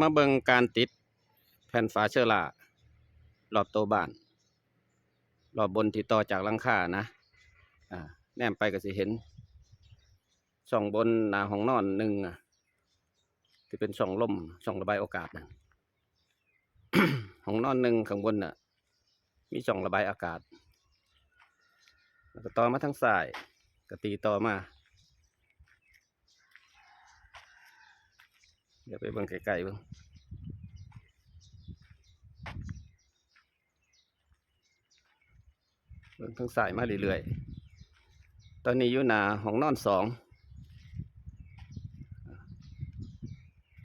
มาเบิงการติดแผ่นฝาเชื้อรารอบตัวบ้าน รอบบนที่ต่อจากลังคานะแนมไปก็สิเห็นช่องบนหน้าห้องนอนหนึ่งที่เป็นช่องลมช่องระบายอากาศนะห้องนอนหนึ่งข้างบนน่ะ มีช่องระบายอากาศแล้วก็ต่อมาทางซ้ายก็ตีต่อมา เดี๋ยวไปเบิ่งไกลๆเบิ่งเบิ่งทางซ้ายมาเรื่อยๆ ตอนนี้อยู่หน้าห้องนอนสอง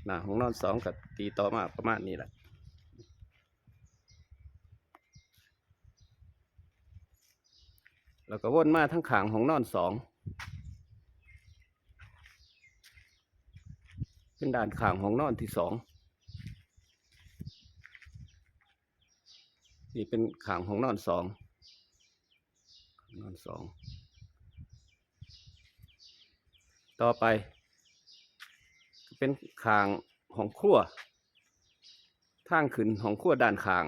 หน้าห้องนอนสองกับตีต่อมาประมาณนี้แหละแล้วก็วนมาทั้งขางของนอนสอง เป็นด่านขางของนอนที่สองนี่เป็นขางของนอนสองนอนสอง ต่อไป เป็นขางของครัวทางขึ้นของครัวด้านขาง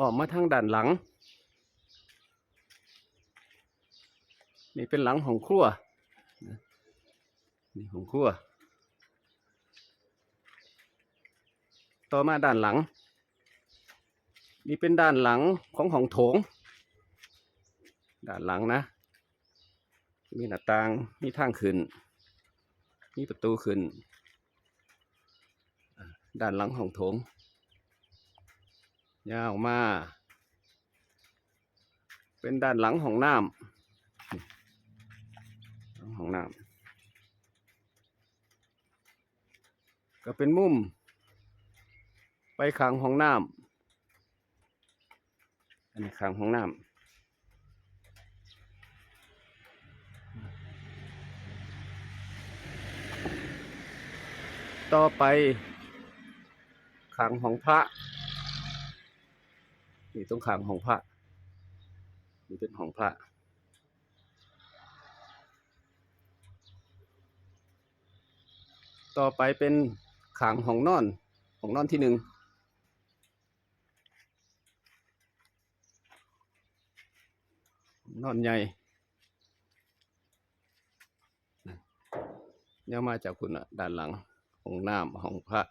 ออกมาทางด้านหลัง นี่เป็นหลังของครัวนี่ของครัว ต่อมาด้านหลัง นี่เป็นด้านหลังของของโถง ด้านหลังนะ มีหน้าต่าง มีทางขึ้น มีประตูขึ้น ด้านหลังของโถง ยาวมา เป็นด้านหลังของน้ำ หลังของน้ำก็เป็นมุม ไปขังของน้ำอันนี้ขังของน้ำต่อไปขังของพระ นี่ตรงข้างของพระ นี่เป็นของพระ ต่อไปเป็นขางของนอนของนอนที่หนึ่งนอนใหญ่เนะย่ามาจากคุณด้านหลังของน้ำของพระ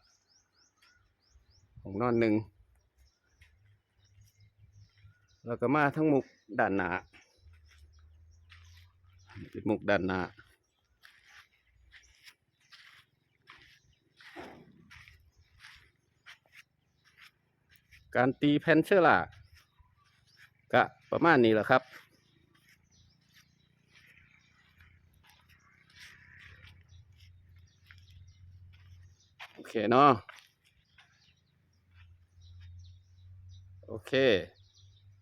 ของนอนหนึ่งแล้วก็มาทั้งมุกด้านหน้าเป็นมุกด้านหน้า การตีแพนเชื้อราก็ประมาณนี้แหละครับ โอเคเนาะโอเค